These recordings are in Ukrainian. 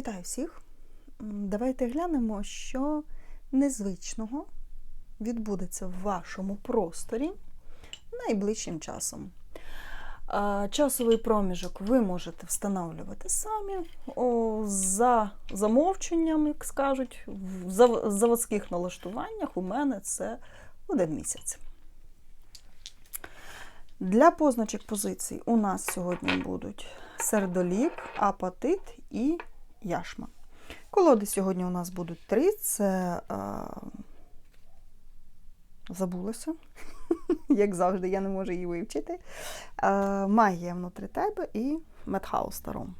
Вітаю всіх! Давайте глянемо, що незвичного відбудеться в вашому просторі найближчим часом. Часовий проміжок ви можете встановлювати самі о, за замовченням, як скажуть, в заводських налаштуваннях у мене це один місяць. Для позначок позицій у нас сьогодні будуть сердолік, апатит і яшма. Колоди сьогодні у нас будуть три: це а, забулося, як завжди, я не можу її вивчити. А, магія внутрі тебе і Медхаус Таром.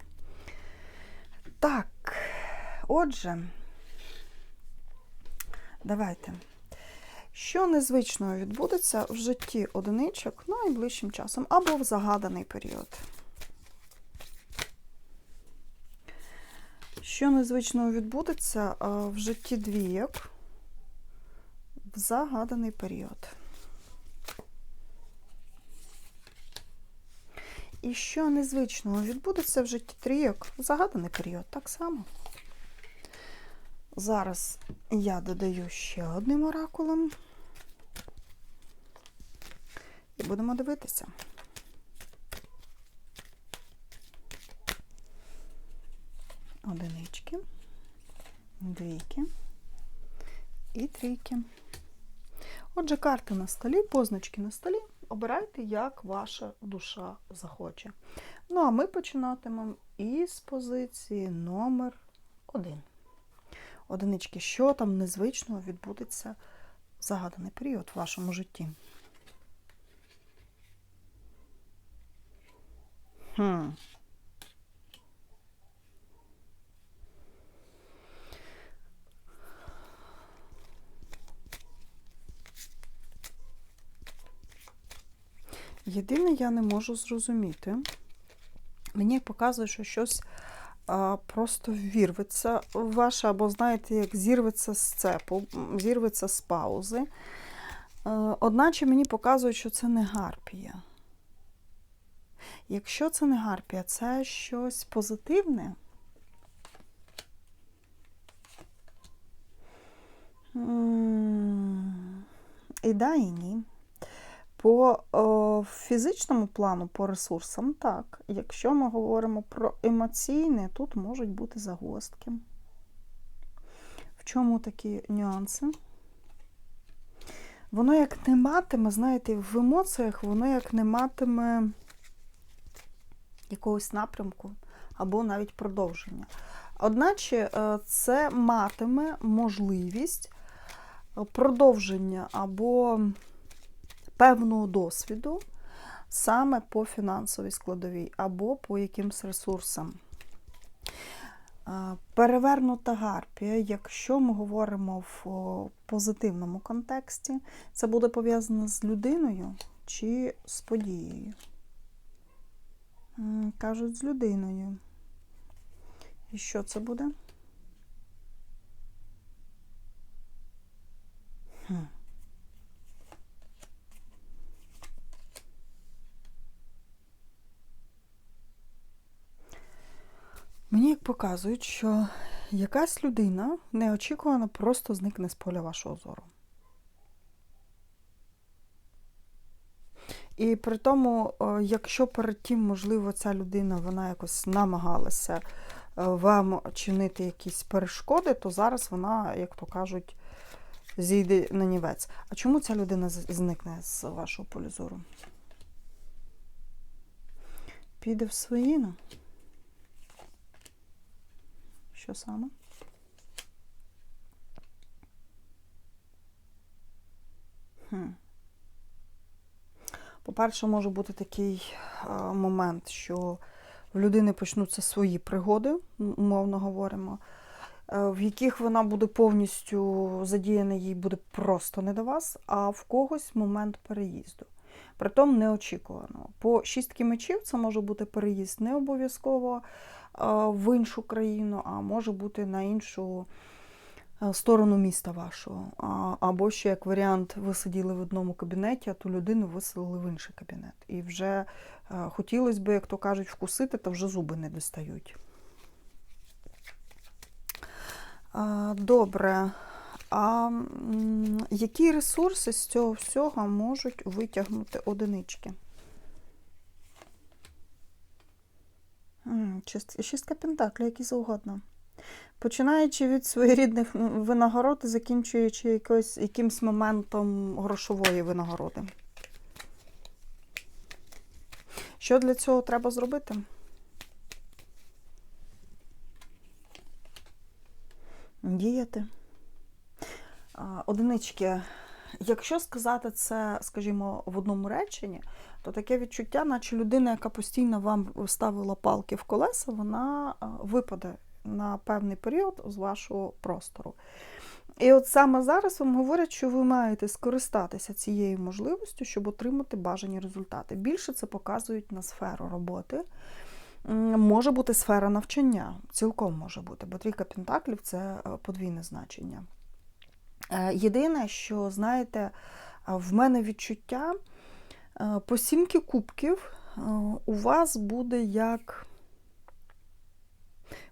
Так, отже, давайте. Що незвичного відбудеться в житті одиничок найближчим часом або в загаданий період? Що незвичного відбудеться в житті двійок в загаданий період? І що незвичного відбудеться в житті трійок в загаданий період так само. Зараз я додаю ще одним оракулом. І будемо дивитися. Одинички, двійки і трійки. Отже, карти на столі, позначки на столі. Обирайте, як ваша душа захоче. Ну, а ми починатимемо із позиції номер один. Одинички, що там незвичного відбудеться в загаданий період в вашому житті? Хм. Єдине, я не можу зрозуміти. Мені показує, що щось а, просто вірветься ваше, або, знаєте, як зірветься з цепу, зірветься з паузи. Е, Одначе мені показують, що це не гарпія. Якщо це не гарпія, це щось позитивне. І да, і ні. По о, фізичному плану, по ресурсам, так. Якщо ми говоримо про емоційне, тут можуть бути загостки. В чому такі нюанси? Воно як не матиме, знаєте, в емоціях воно як не матиме якогось напрямку або навіть продовження. Одначе е, це матиме можливість продовження або певного досвіду саме по фінансовій складовій або по якимсь ресурсам. Е, Перевернута гарпія, якщо ми говоримо в позитивному контексті, це буде пов'язано з людиною чи з подією. Кажуть, з людиною. І що це буде? Хм. Мені як показують, що якась людина неочікувано просто зникне з поля вашого зору. І при тому, е, якщо перед тим, можливо, ця людина вона якось намагалася е, вам чинити якісь перешкоди, то зараз вона, як то кажуть, зійде на нівець. А чому ця людина зникне з вашого полю зору? Піде в своїну? Що саме? Хм. По-перше, може бути такий е, момент, що в людини почнуться свої пригоди, умовно говоримо, е, в яких вона буде повністю задіяна, їй буде просто не до вас, а в когось момент переїзду. Притом неочікувано. По шістки мечів це може бути переїзд не обов'язково в іншу країну, а може бути на іншу е, сторону міста вашого. Або ще як варіант, ви сиділи в одному кабінеті, а ту людину виселили в інший кабінет. І вже е, хотілося б, як то кажуть, вкусити, та вже зуби не достають. Добре. А які ресурси з цього всього можуть витягнути одинички? Шістка пентаклів, які завгодно. Починаючи від своєрідних винагород закінчуючи якось, якимсь моментом грошової винагороди. Що для цього треба зробити? Діяти. Одинички. Якщо сказати це, скажімо, в одному реченні, то таке відчуття, наче людина, яка постійно вам ставила палки в колеса, вона випаде на певний період з вашого простору. І от саме зараз вам говорять, що ви маєте скористатися цією можливістю, щоб отримати бажані результати. Більше це показують на сферу роботи. Може бути сфера навчання, цілком може бути, бо трійка пентаклів це е, подвійне значення. Е, Єдине, що, знаєте, в мене відчуття е, по сімки кубків е, у вас буде як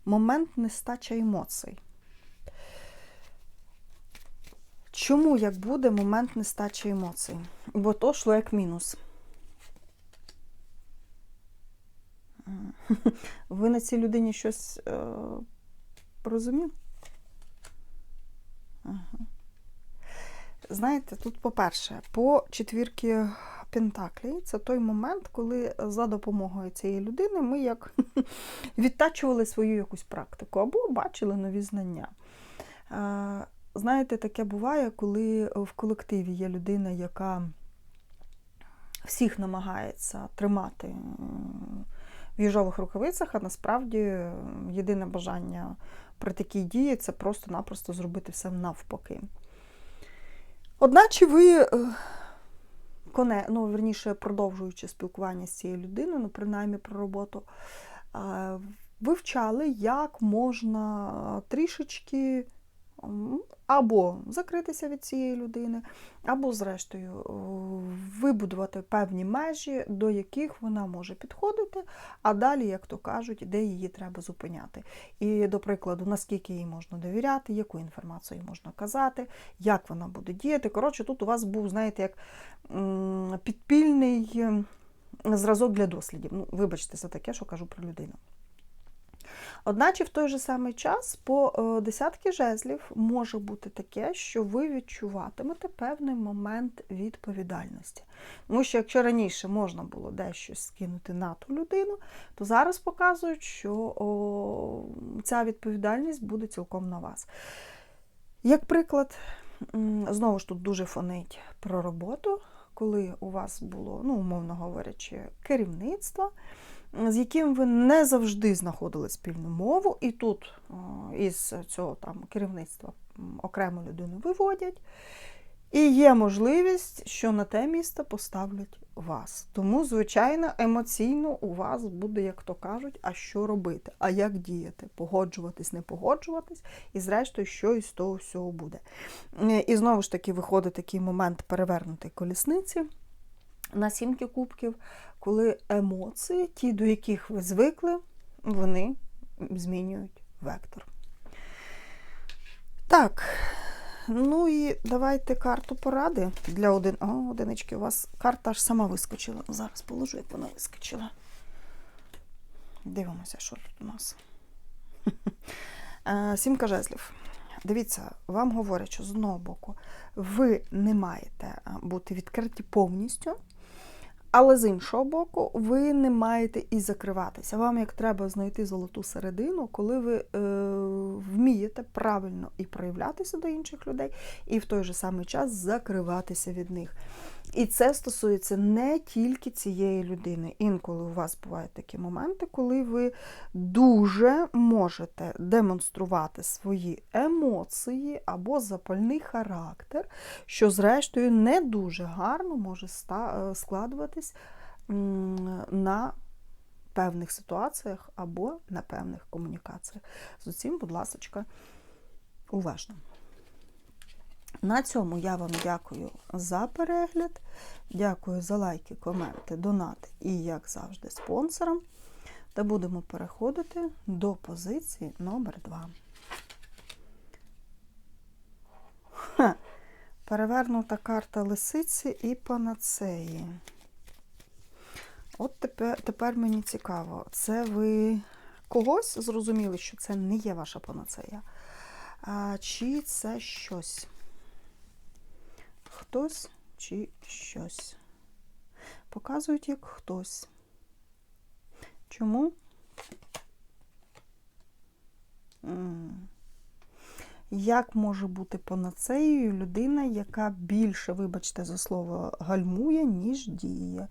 момент нестача емоцій. Чому як буде момент нестачі емоцій? Бо то йшло як мінус. Ви на цій людині щось е, порозуміли? Ага. Знаєте, тут, по-перше, по четвірки Пентаклі це той момент, коли за допомогою цієї людини ми як відтачували свою якусь практику або бачили нові знання. Е, Знаєте, таке буває, коли в колективі є людина, яка всіх намагається тримати в їжових рукавицях, а насправді єдине бажання при такій дії це просто-напросто зробити все навпаки. Одначе ви, е, коне, ну, верніше, продовжуючи спілкування з цією людиною, ну, принаймні про роботу, вивчали, як можна трішечки або закритися від цієї людини, або, зрештою, вибудувати певні межі, до яких вона може підходити, а далі, як то кажуть, де її треба зупиняти. І, до прикладу, наскільки їй можна довіряти, яку інформацію можна казати, як вона буде діяти. Коротше, тут у вас був, знаєте, як підпільний зразок для дослідів. Ну, вибачте за таке, що кажу про людину. Одначе в той же самий час по е, десятки жезлів може бути таке, що ви відчуватимете певний момент відповідальності. Тому що якщо раніше можна було дещо скинути на ту людину, то зараз показують, що о, ця відповідальність буде цілком на вас. Як приклад, знову ж тут дуже фонить про роботу, коли у вас було, ну, умовно говорячи, керівництво з яким ви не завжди знаходили спільну мову, і тут із цього там керівництва окрему людину виводять. І є можливість, що на те місце поставлять вас. Тому, звичайно, емоційно у вас буде, як то кажуть, а що робити, а як діяти, погоджуватись, не погоджуватись, і зрештою, що із того всього буде. Е, І знову ж таки виходить такий момент перевернутої колісниці на сімки кубків, коли емоції, ті, до яких ви звикли, вони змінюють вектор. Так, ну і давайте карту поради для один... О, одинички. У вас карта аж сама вискочила. Зараз положу, як вона вискочила. Дивимося, що тут у нас. Е, Сімка жезлів. Дивіться, вам говорять, що з одного боку ви не маєте бути відкриті повністю, але з іншого боку, ви не маєте і закриватися. Вам як треба знайти золоту середину, коли ви е, вмієте правильно і проявлятися до інших людей, і в той же самий час закриватися від них. І це стосується не тільки цієї людини. Інколи у вас бувають такі моменти, коли ви дуже можете демонструвати свої емоції або запальний характер, що, зрештою, не дуже гарно може е, складуватись на певних ситуаціях або на певних комунікаціях. З усім, будь ласка, уважно. На цьому я вам дякую за перегляд. Дякую за лайки, коменти, донати і, як завжди, спонсорам. Та будемо переходити до позиції номер 2. Перевернута карта лисиці і панацеї. От тепер, тепер мені цікаво, це ви когось зрозуміли, що це не є ваша панацея? А, чи це щось? Хтось чи щось? Показують як хтось. Чому? Як може бути панацеєю людина, яка більше, вибачте за слово, гальмує, ніж діє?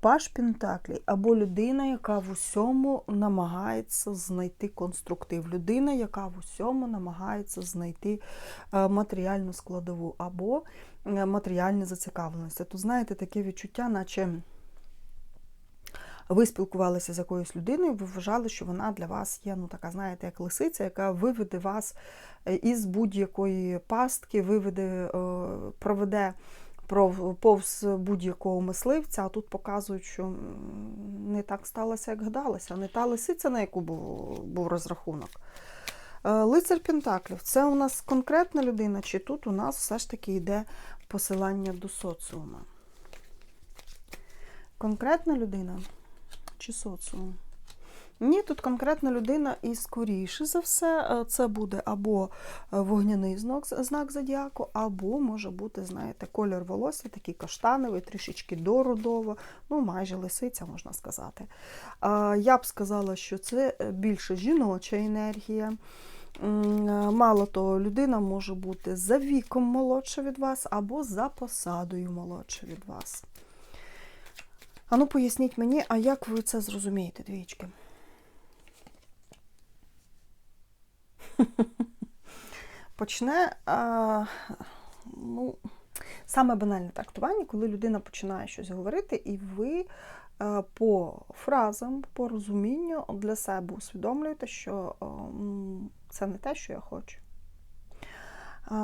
Паш Пентаклі або людина, яка в усьому намагається знайти конструктив, людина, яка в усьому намагається знайти е, матеріальну складову або е, матеріальні зацікавленості. Тут знаєте, таке відчуття, наче ви спілкувалися з якоюсь людиною, ви вважали, що вона для вас є, ну така, знаєте, як лисиця, яка виведе вас е, із будь-якої пастки, виведе, проведе про- повз будь-якого мисливця, а тут показують, що не так сталося, як гадалося, не та лисиця, на яку був, був розрахунок. Е, Лицар Пентаклів це у нас конкретна людина, чи тут у нас все ж таки йде посилання до соціума? Конкретна людина чи соціум? Ні, тут конкретна людина, і скоріше за все, е, це буде або е, вогняний знак, знак зодіаку, або може бути, знаєте, колір волосся, такий каштановий, трішечки дорудово, ну майже лисиця, можна сказати. Я б сказала, що це е, більше жіноча енергія. Мало того, людина може бути за віком молодша від вас, або за посадою молодша від вас. А ну поясніть мені, а як ви це зрозумієте, двічки? Почне а, ну, саме банальне трактування, коли людина починає щось говорити, і ви а, по фразам, по розумінню для себе усвідомлюєте, що а, це не те, що я хочу. А,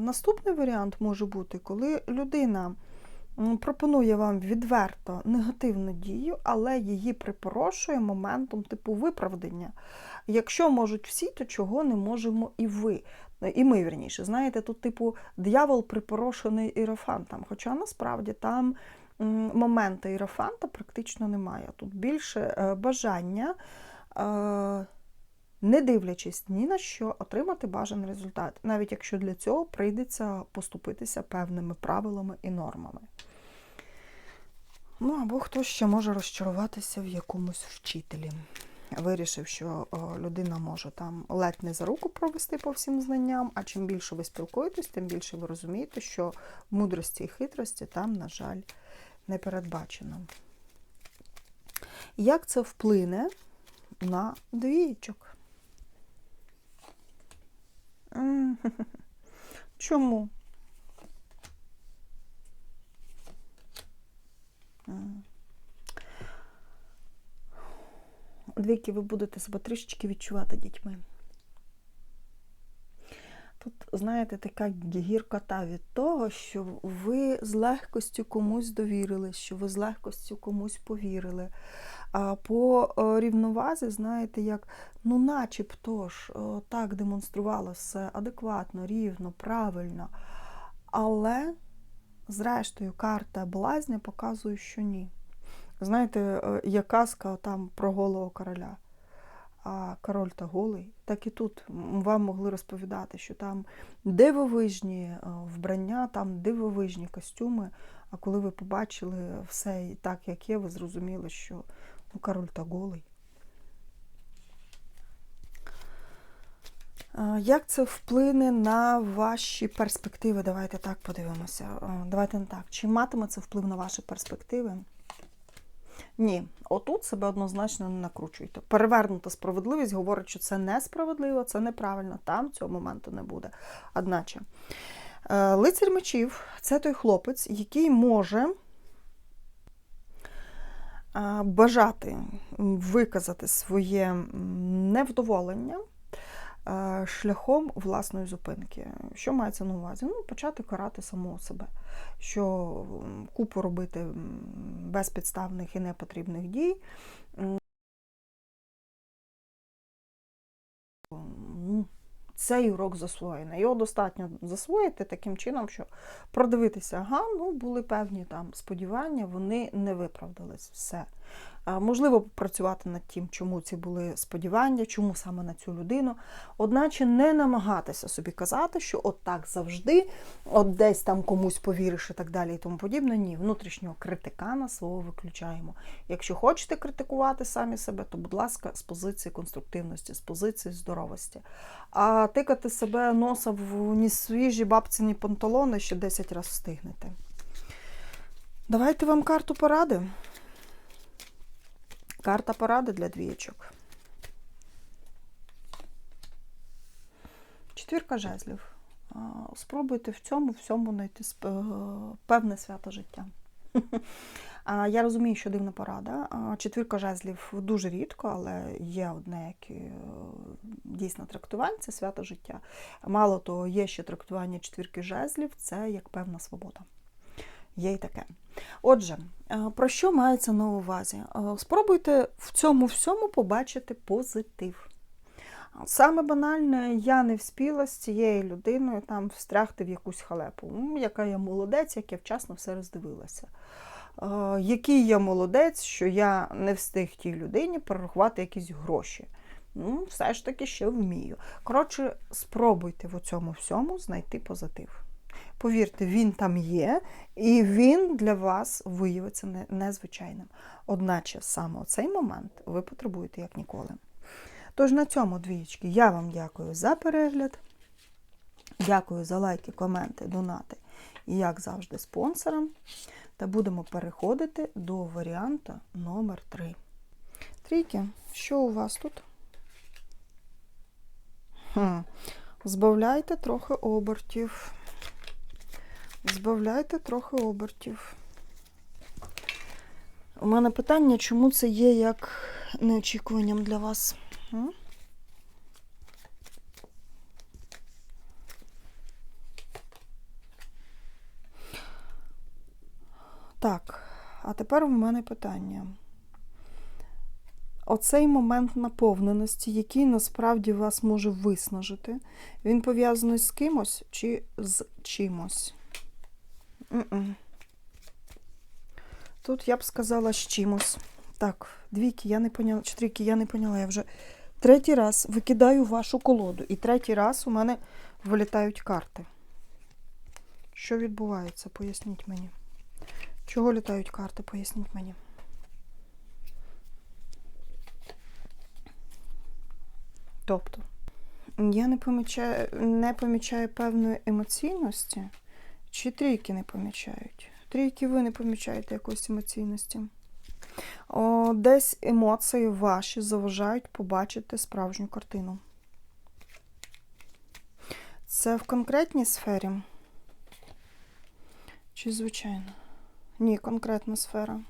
наступний варіант може бути, коли людина пропонує вам відверто негативну дію, але її припорошує моментом типу виправдання. Якщо можуть всі, то чого не можемо і ви. І ми, вірніше, знаєте, тут, типу, диявол припорошений іерофантом. Хоча насправді там м, моменту іерофанта практично немає. Тут більше е, бажання, е, не дивлячись ні на що, отримати бажаний результат, навіть якщо для цього прийдеться поступитися певними правилами і нормами. Ну або хтось ще може розчаруватися в якомусь вчителі. Вирішив, що людина може там ледь не за руку провести по всім знанням, а чим більше ви спілкуєтесь, тим більше ви розумієте, що мудрості і хитрості там, на жаль, не передбачено. Як це вплине на двієчок? Чому? М. Двійки ви будете себе трішечки відчувати дітьми. Тут, знаєте, така гіркота від того, що ви з легкостю комусь довірили, що ви з легкостю комусь повірили. А по е, рівновазі, знаєте, як, ну, начебто ж, е, так демонструвало все адекватно, рівно, правильно. Але, зрештою, карта блазня показує, що ні. Знаєте, е, є казка там про голого короля, а король та голий. Так і тут вам могли розповідати, що там дивовижні вбрання, там дивовижні костюми. А коли ви побачили все так, як є, ви зрозуміли, що ну, король та голий. Як це вплине на ваші перспективи? Давайте так подивимося. Давайте не так. Чи матиме це вплив на ваші перспективи? Ні, отут себе однозначно не накручуйте. Перевернута справедливість говорить, що це несправедливо, це неправильно, там цього моменту не буде. Одначе, е, лицар мечів це той хлопець, який може бажати виказати своє невдоволення шляхом власної зупинки. Що мається на увазі? Ну, почати карати самого себе, що купу робити безпідставних і непотрібних дій. М, ну, цей урок засвоєний. Його достатньо засвоїти таким чином, що продивитися, ага, ну були певні там сподівання, вони не виправдались. Все. Можливо, попрацювати над тим, чому ці були сподівання, чому саме на цю людину. Одначе не намагатися собі казати, що от так завжди, от десь там комусь повіриш і так далі і тому подібне. Ні, внутрішнього критикана свого виключаємо. Якщо хочете критикувати самі себе, то, будь ласка, з позиції конструктивності, з позиції здоровості. А тикати себе носа в ні свіжі бабцині панталони ще 10 разів встигнете. Давайте вам карту поради. Карта поради для двієчок. Четвірка жезлів. Спробуйте в цьому всьому знайти е, певне свято життя. Я розумію, що дивна порада. Четвірка жезлів дуже рідко, але є одне яке е, дійсно трактування це свято життя. Мало того, є ще трактування четвірки жезлів, це як певна свобода. Є й таке. Отже, е, про що мається на увазі? Е, Спробуйте в цьому всьому побачити позитив. Саме банальне, я не вспіла з цією людиною там встрягти в якусь халепу. Яка я молодець, як я вчасно все роздивилася. Е, Який я молодець, що я не встиг тій людині перерахувати якісь гроші. Ну, все ж таки ще вмію. Коротше, спробуйте в цьому всьому знайти позитив. Повірте, він там є, і він для вас виявиться незвичайним. Одначе саме цей момент ви потребуєте як ніколи. Тож на цьому, двічки, я вам дякую за перегляд. Дякую за лайки, коменти, донати і, як завжди, спонсорам. Та будемо переходити до варіанта номер 3. Трійки, що у вас тут? Хм. Збавляйте трохи обертів. Збавляйте трохи обертів. У мене питання, чому це є як неочікуванням для вас? Так, а тепер у мене питання. Оцей момент наповненості, який насправді вас може виснажити, він пов'язаний з кимось чи з чимось? Тут я б сказала з чимось. Так, двійки, я не поняла, чи я не поняла. Я вже третій раз викидаю вашу колоду, і третій раз у мене вилітають карти. Що відбувається? Поясніть мені. Чого літають карти? Поясніть мені. Тобто, я не помічаю, не помічаю певної емоційності, чи трійки не помічають? Трійки ви не помічаєте якоїсь емоційності. О, десь емоції ваші заважають побачити справжню картину. Це в конкретній сфері? Чи звичайно? Ні, конкретна сфера.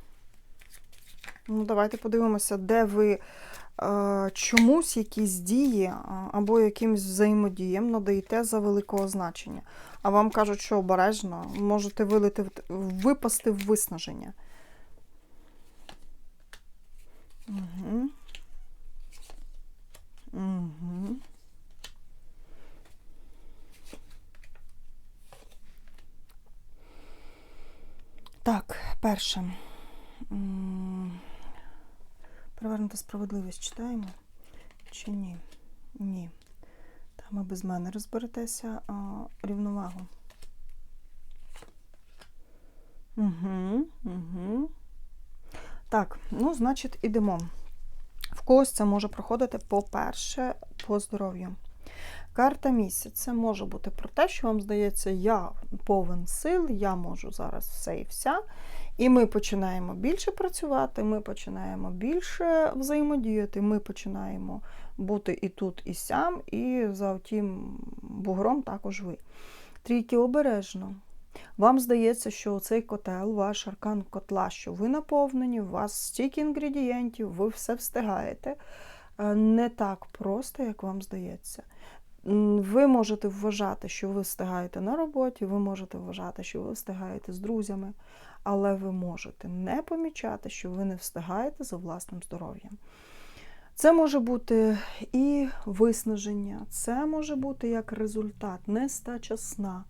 Ну, давайте подивимося, де ви чомусь якісь дії або якимось взаємодіям надаєте за великого значення. А вам кажуть, що обережно можете вилити, випасти в виснаження. Угу. Угу. Так, перше. М, Перевернута справедливість читаємо? Чи ні? Ні. Там ви без мене розберетеся а, рівновагу. Угу, угу. Так, ну, значить, ідемо. В когось це може проходити, по-перше, по здоров'ю. Карта місяця може бути про те, що вам здається, я повен сил, я можу зараз все і вся. І ми починаємо більше працювати, ми починаємо більше взаємодіяти, ми починаємо бути і тут, і сям, і за тим бугром також ви. Трійки обережно. Вам здається, що цей котел, ваш аркан котла, що ви наповнені, у вас стільки інгредієнтів, ви все встигаєте. Е, Не так просто, як вам здається. Ви можете вважати, що ви встигаєте на роботі, ви можете вважати, що ви встигаєте з друзями, але ви можете не помічати, що ви не встигаєте за власним здоров'ям. Це може бути і виснаження, це може бути як результат нестача сна.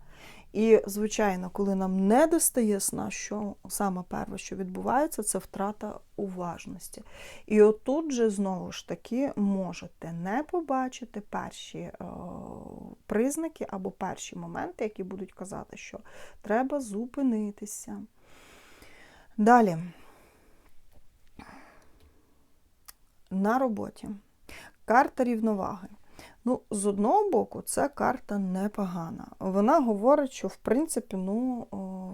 І, звичайно, коли нам не достає сна, що саме перше, що відбувається, це втрата уважності. І отут же знову ж таки можете не побачити перші е, признаки або перші моменти, які будуть казати, що треба зупинитися. Далі. На роботі. Карта рівноваги. Ну, з одного боку, це карта непогана. Вона говорить, що в принципі ну,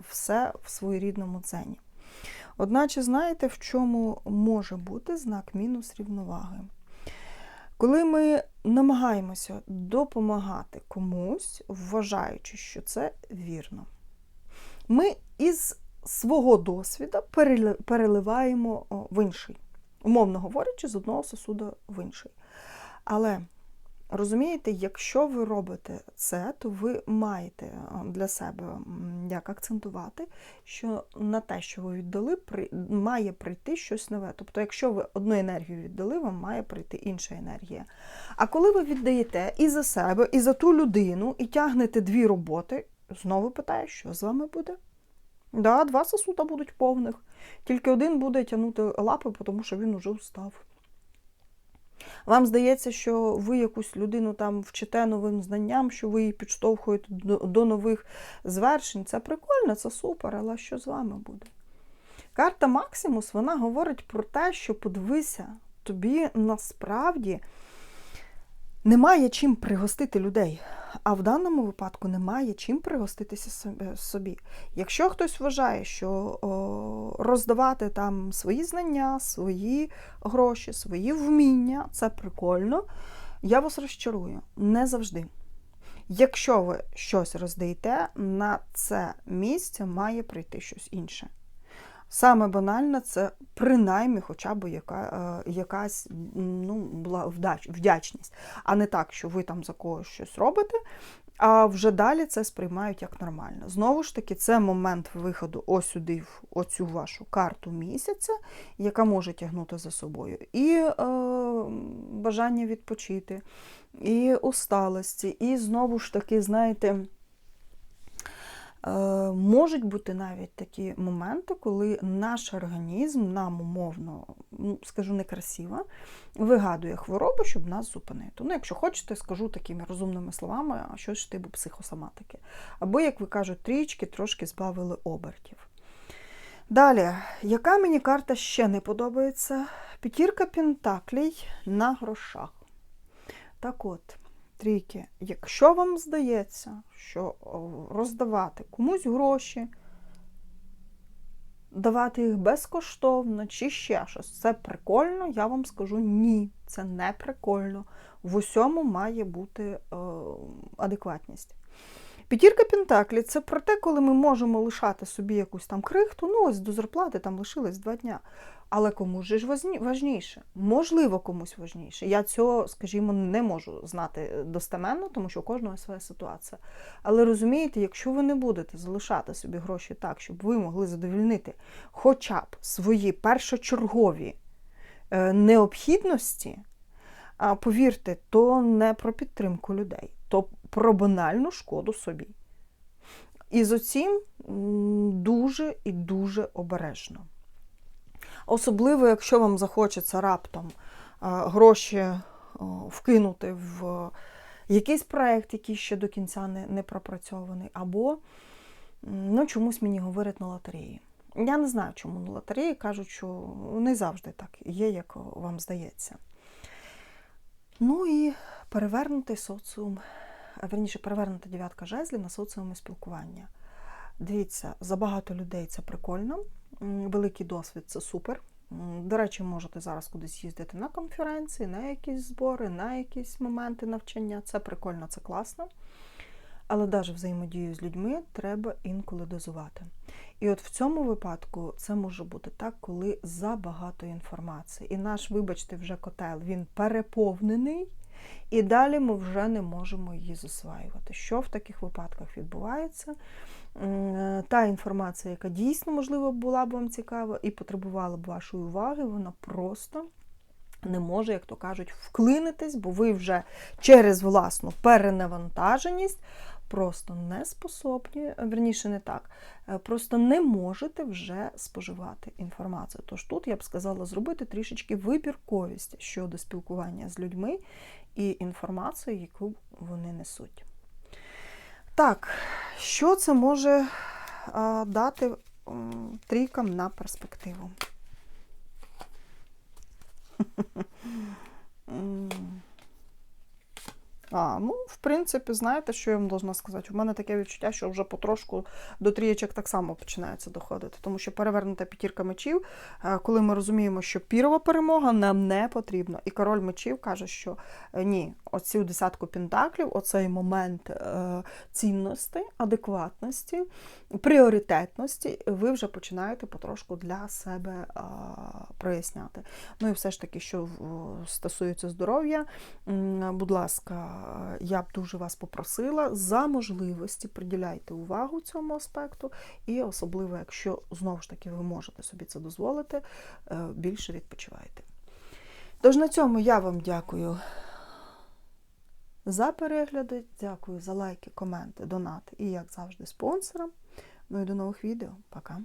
все в своєрідному дзені. Одначе, знаєте, в чому може бути знак мінус рівноваги? Коли ми намагаємося допомагати комусь, вважаючи, що це вірно, ми із свого досвіду переливаємо в інший, умовно говорячи, з одного сосуда в інший. Але Розумієте, якщо ви робите це, то ви маєте е, для себе як акцентувати, що на те, що ви віддали, має прийти щось нове. Тобто, якщо ви одну енергію віддали, вам має прийти інша енергія. А коли ви віддаєте і за себе, і за ту людину, і тягнете дві роботи, знову питаю, що з вами буде? Да, Два сосуда будуть повних. Тільки один буде тягнути лапи, тому що він уже устав. Вам здається, що ви якусь людину там вчите новим знанням, що ви її підштовхуєте до, нових звершень. Це прикольно, це супер, але що з вами буде? Карта Максимус вона говорить про те, що подивися, тобі насправді немає чим пригостити людей. А в даному випадку немає чим пригоститися собі. Якщо хтось вважає, що роздавати там свої знання, свої гроші, свої вміння це прикольно, я вас розчарую не завжди. Якщо ви щось роздаєте, на це місце має прийти щось інше. Саме банальне це принаймні хоча б яка, е, якась ну, вдячність, а не так, що ви там за когось щось робите, а вже далі це сприймають як нормально. Знову ж таки, це момент виходу ось сюди, в оцю вашу карту місяця, яка може тягнути за собою і е, бажання відпочити, і усталості, і знову ж таки, знаєте. Е, можуть бути навіть такі моменти, коли наш організм нам умовно, ну, скажу некрасиво, вигадує хворобу, щоб нас зупинити. Ну, якщо хочете, скажу такими розумними словами, а що ж типу психосоматики. Або, як ви кажуть, трічки трошки збавили обертів. Далі, яка мені карта ще не подобається? П'ятірка Пентаклей на грошах. Так от, трійки, якщо вам здається, що роздавати комусь гроші, давати їх безкоштовно чи ще щось, це прикольно, я вам скажу ні, це не прикольно. В усьому має бути е, адекватність. П'ятірка Пентаклі це про те, коли ми можемо лишати собі якусь там крихту, ну ось до зарплати там лишилось два дня. Але комусь же ж важніше. Можливо, комусь важніше. Я цього, скажімо, не можу знати достеменно, тому що у кожного своя ситуація. Але розумієте, якщо ви не будете залишати собі гроші так, щоб ви могли задовільнити хоча б свої першочергові е, необхідності, повірте, то не про підтримку людей, то про банальну шкоду собі. І з оцім дуже і дуже обережно. Особливо, якщо вам захочеться раптом гроші вкинути в якийсь проєкт, який ще до кінця не, не пропрацьований, або ну, чомусь мені говорять на лотереї. Я не знаю, чому на лотереї кажуть, що не завжди так є, як вам здається. Ну і перевернутий соціум, верніше, перевернута дев'ятка жезлів на соціум і спілкування. Дивіться, за багато людей це прикольно великий досвід це супер. До речі, можете зараз кудись їздити на конференції, на якісь збори, на якісь моменти навчання. Це прикольно, це класно. Але навіть взаємодію з людьми треба інколи дозувати. І от в цьому випадку це може бути так, коли забагато інформації. І наш, вибачте, вже котел він переповнений, і далі ми вже не можемо її засваювати. Що в таких випадках відбувається? Та інформація, яка дійсно, можливо, була б вам цікава і потребувала б вашої уваги, вона просто не може, як то кажуть, вклинитись, бо ви вже через власну перенавантаженість просто не способні, верніше не так, е, просто не можете вже споживати інформацію. Тож тут я б сказала зробити трішечки вибірковість щодо спілкування з людьми і інформацію, яку вони несуть. Так, що це може дати трійкам на перспективу? А, ну, в принципі, знаєте, що я вам должна сказати? У мене таке відчуття, що вже потрошку до трієчок так само починається доходити. Тому що перевернута п'ятірка мечів, е, коли ми розуміємо, що пірова перемога нам не потрібна. І король мечів каже, що е, ні, оцю десятку пентаклів, оцей момент е, цінності, адекватності, пріоритетності, ви вже починаєте потрошку для себе проясняти. Ну і все ж таки, що стосується здоров'я, будь ласка, я б дуже вас попросила за можливості приділяйте увагу цьому аспекту, і особливо, якщо знову ж таки ви можете собі це дозволити, е, більше відпочивайте. Тож на цьому я вам дякую за перегляди, дякую за лайки, коменти, донати і, як завжди, спонсорам. Ну і до нових відео. Пока.